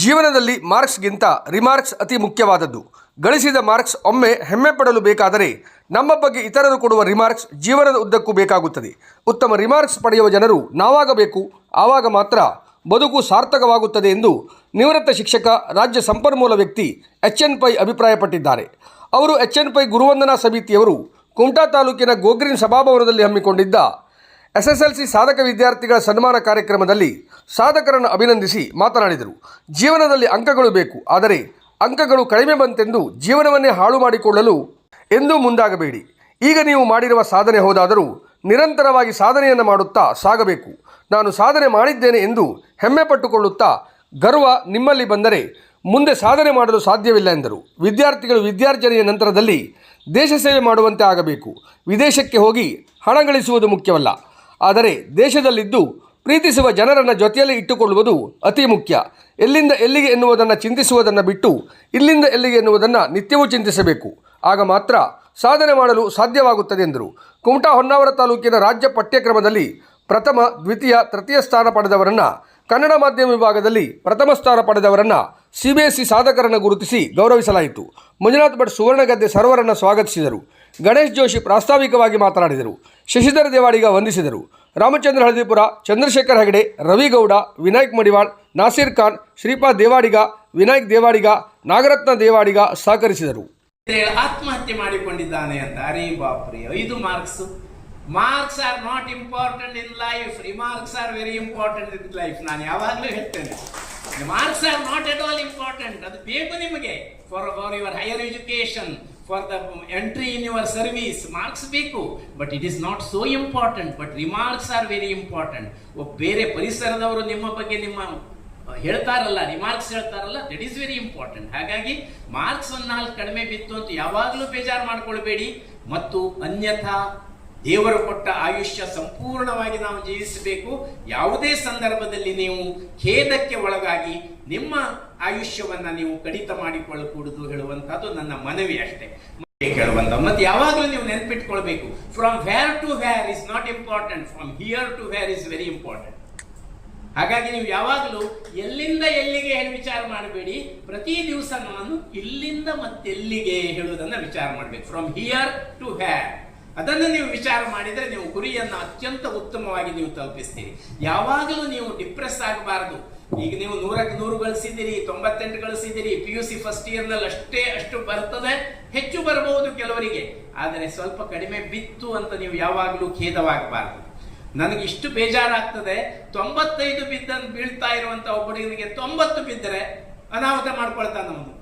ಜೀವನದಲ್ಲಿ ಮಾರ್ಕ್ಸ್ಗಿಂತ ರಿಮಾರ್ಕ್ಸ್ ಅತಿ ಮುಖ್ಯವಾದದ್ದು. ಗಳಿಸಿದ ಮಾರ್ಕ್ಸ್ ಒಮ್ಮೆ ಹೆಮ್ಮೆ ಪಡಲು ಬೇಕಾದರೆ ನಮ್ಮ ಬಗ್ಗೆ ಇತರರು ಕೊಡುವ ರಿಮಾರ್ಕ್ಸ್ ಜೀವನದ ಉದ್ದಕ್ಕೂ ಬೇಕಾಗುತ್ತದೆ. ಉತ್ತಮ ರಿಮಾರ್ಕ್ಸ್ ಪಡೆಯುವ ಜನರು ನಾವಾಗಬೇಕು, ಆವಾಗ ಮಾತ್ರ ಬದುಕು ಸಾರ್ಥಕವಾಗುತ್ತದೆ ಎಂದು ನಿವೃತ್ತ ಶಿಕ್ಷಕ, ರಾಜ್ಯ ಸಂಪನ್ಮೂಲ ವ್ಯಕ್ತಿ ಎಚ್ ಎನ್ ಪೈ ಅಭಿಪ್ರಾಯಪಟ್ಟಿದ್ದಾರೆ. ಅವರು ಎಚ್ ಎನ್ ಪೈ ಗುರುವಂದನಾ ಸಮಿತಿಯವರು ಕುಮಟಾ ತಾಲೂಕಿನ ಗೋಗ್ರೀನ್ ಸಭಾಭವನದಲ್ಲಿ ಹಮ್ಮಿಕೊಂಡಿದ್ದ ಎಸ್ಎಸ್ಎಲ್ಸಿ ಸಾಧಕ ವಿದ್ಯಾರ್ಥಿಗಳ ಸನ್ಮಾನ ಕಾರ್ಯಕ್ರಮದಲ್ಲಿ ಸಾಧಕರನ್ನು ಅಭಿನಂದಿಸಿ ಮಾತನಾಡಿದರು. ಜೀವನದಲ್ಲಿ ಅಂಕಗಳು ಬೇಕು, ಆದರೆ ಅಂಕಗಳು ಕಡಿಮೆ ಬಂತೆಂದು ಜೀವನವನ್ನೇ ಹಾಳು ಮಾಡಿಕೊಳ್ಳಲು ಎಂದೂ ಮುಂದಾಗಬೇಡಿ. ಈಗ ನೀವು ಮಾಡಿರುವ ಸಾಧನೆ ಹೋದಾದರೂ ನಿರಂತರವಾಗಿ ಸಾಧನೆಯನ್ನು ಮಾಡುತ್ತಾ ಸಾಗಬೇಕು. ನಾನು ಸಾಧನೆ ಮಾಡಿದ್ದೇನೆ ಎಂದು ಹೆಮ್ಮೆ ಪಟ್ಟುಕೊಳ್ಳುತ್ತಾ ಗರ್ವ ನಿಮ್ಮಲ್ಲಿ ಬಂದರೆ ಮುಂದೆ ಸಾಧನೆ ಮಾಡಲು ಸಾಧ್ಯವಿಲ್ಲ ಎಂದರು. ವಿದ್ಯಾರ್ಥಿಗಳು ವಿದ್ಯಾರ್ಜನೆಯ ನಂತರದಲ್ಲಿ ದೇಶ ಸೇವೆ ಮಾಡುವಂತೆ ಆಗಬೇಕು. ವಿದೇಶಕ್ಕೆ ಹೋಗಿ ಹಣ ಗಳಿಸುವುದು ಮುಖ್ಯವಲ್ಲ. ಆದರೆ ದೇಶದಲ್ಲಿದ್ದು ಪ್ರೀತಿಸುವ ಜನರನ್ನು ಜೊತೆಯಲ್ಲಿ ಇಟ್ಟುಕೊಳ್ಳುವುದು ಅತಿ ಮುಖ್ಯ. ಎಲ್ಲಿಂದ ಎಲ್ಲಿಗೆ ಎನ್ನುವುದನ್ನು ಚಿಂತಿಸುವುದನ್ನು ಬಿಟ್ಟು ಇಲ್ಲಿಂದ ಎಲ್ಲಿಗೆ ಎನ್ನುವುದನ್ನು ನಿತ್ಯವೂ ಚಿಂತಿಸಬೇಕು. ಆಗ ಮಾತ್ರ ಸಾಧನೆ ಮಾಡಲು ಸಾಧ್ಯವಾಗುತ್ತದೆ ಎಂದರು. ಕುಮಟಾ ಹೊನ್ನಾವರ ತಾಲೂಕಿನ ರಾಜ್ಯ ಪಠ್ಯಕ್ರಮದಲ್ಲಿ ಪ್ರಥಮ, ದ್ವಿತೀಯ, ತೃತೀಯ ಸ್ಥಾನ ಪಡೆದವರನ್ನು ಕನ್ನಡ ಮಾಧ್ಯಮ ವಿಭಾಗದಲ್ಲಿ ಪ್ರಥಮ ಸ್ಥಾನ ಪಡೆದವರನ್ನು ಸಿಬಿಎಸ್ಇ ಸಾಧಕರನ್ನು ಗುರುತಿಸಿ ಗೌರವಿಸಲಾಯಿತು. ಮಂಜುನಾಥ್ ಭಟ್ ಸುವರ್ಣಗದ್ದೆ ಸರ್ವರನ್ನು ಸ್ವಾಗತಿಸಿದರು. ಗಣೇಶ್ ಜೋಶಿ ಪ್ರಾಸ್ತಾವಿಕವಾಗಿ ಮಾತನಾಡಿದರು. ಶಶಿಧರ ದೇವಾಡಿಗ ವಂದಿಸಿದರು. ರಾಮಚಂದ್ರ ಹಳದಿಪುರ, ಚಂದ್ರಶೇಖರ್ ಹೆಗಡೆ, ರವಿಗೌಡ, ವಿನಾಯಕ್ ಮಡಿವಾಳ್, ನಾಸೀರ್ ಖಾನ್, ಶ್ರೀಪಾದ್ ದೇವಾಡಿಗ, ವಿನಾಯಕ್ ದೇವಾಡಿಗ, ನಾಗರತ್ನ ದೇವಾಡಿಗ ಸಹಕರಿಸಿದರು. ಆತ್ಮಹತ್ಯೆ ಮಾಡಿಕೊಂಡಿದ್ದಾನೆ ಅಂತ, ಅರೇ ಬಾಪ್ರಿ, ಐದು marks. Marks are not important in life. Remarks are very important in life. ನಾನು ಯಾವಾಗಲೂ ಹೇಳ್ತೇನೆ, marks are not at all important. ಅದು ಬೇಕು ನಿಮಗೆ. For for your higher education for the entry in your service marks ಬೇಕು but it is not so important but remarks are very important ಬೇರೆ ಪರಿಸರದವರು ನಿಮ್ಮ ಬಗ್ಗೆ ನಿಮ್ಮ ಹೇಳ್ತಾರಲ್ಲ ರಿಮಾರ್ಕ್ಸ್ ಹೇಳ್ತಾರಲ್ಲ ದಟ್ ಈಸ್ ವೆರಿ ಇಂಪಾರ್ಟೆಂಟ್ ಹಾಗಾಗಿ ಮಾರ್ಕ್ಸ್ ಒಂದು ನಾಲ್ಕು ಕಡಿಮೆ ಬಿತ್ತು ಅಂತ ಯಾವಾಗಲೂ ಬೇಜಾರು ಮಾಡ್ಕೊಳ್ಬೇಡಿ. ಮತ್ತು ಅನ್ಯಥಾ ದೇವರು ಕೊಟ್ಟ ಆಯುಷ್ಯ ಸಂಪೂರ್ಣವಾಗಿ ನಾವು ಜೀವಿಸಬೇಕು. ಯಾವುದೇ ಸಂದರ್ಭದಲ್ಲಿ ನೀವು ಖೇದಕ್ಕೆ ಒಳಗಾಗಿ ನಿಮ್ಮ ಆಯುಷ್ಯವನ್ನು ನೀವು ಕಡಿತ ಮಾಡಿಕೊಳ್ಳಕೂಡುದು ಹೇಳುವಂಥದ್ದು ನನ್ನ ಮನವಿ ಅಷ್ಟೇ. ಕೇಳುವಂತ, ಮತ್ತೆ ಯಾವಾಗಲೂ ನೀವು ನೆನಪಿಟ್ಕೊಳ್ಬೇಕು. From where to where is not important from here to where is very important ಹಾಗಾಗಿ ನೀವು ಯಾವಾಗಲೂ ಎಲ್ಲಿಂದ ಎಲ್ಲಿಗೆ ಹೇಳಿ ವಿಚಾರ ಮಾಡಬೇಡಿ, ಪ್ರತಿ ದಿವಸ ನಾನು ಇಲ್ಲಿಂದ ಮತ್ತೆಲ್ಲಿಗೆ ಹೇಳುವುದನ್ನು ವಿಚಾರ ಮಾಡಬೇಕು. ಫ್ರಮ್ ಹಿಯರ್ ಟು ಹ್ಯಾರ್ ಅದನ್ನು ನೀವು ವಿಚಾರ ಮಾಡಿದರೆ ನೀವು ಗುರಿಯನ್ನು ಅತ್ಯಂತ ಉತ್ತಮವಾಗಿ ನೀವು ತಲುಪಿಸ್ತೀರಿ. ಯಾವಾಗಲೂ ನೀವು ಡಿಪ್ರೆಸ್ ಆಗಬಾರದು. ಈಗ ನೀವು ನೂರಕ್ಕೆ ನೂರು ಗಳಿಸಿದ್ದೀರಿ, ತೊಂಬತ್ತೆಂಟು ಗಳಿಸಿದ್ದೀರಿ ಪಿ ಯು ಸಿ ಫಸ್ಟ್ ಇಯರ್ನಲ್ಲಿ ಅಷ್ಟೇ ಅಷ್ಟು ಬರ್ತದೆ, ಹೆಚ್ಚು ಬರಬಹುದು ಕೆಲವರಿಗೆ. ಆದರೆ ಸ್ವಲ್ಪ ಕಡಿಮೆ ಬಿತ್ತು ಅಂತ ನೀವು ಯಾವಾಗಲೂ ಖೇದವಾಗಬಾರದು. ನನಗೆ ಇಷ್ಟು ಬೇಜಾರಾಗ್ತದೆ, ತೊಂಬತ್ತೈದು ಬಿದ್ದ ಬೀಳ್ತಾ ಇರುವಂತ ಒಬ್ಬರಿಗೆ ತೊಂಬತ್ತು ಬಿದ್ದರೆ ಅನಾಹುತ ಮಾಡ್ಕೊಳ್ತಾನ ಅವನು.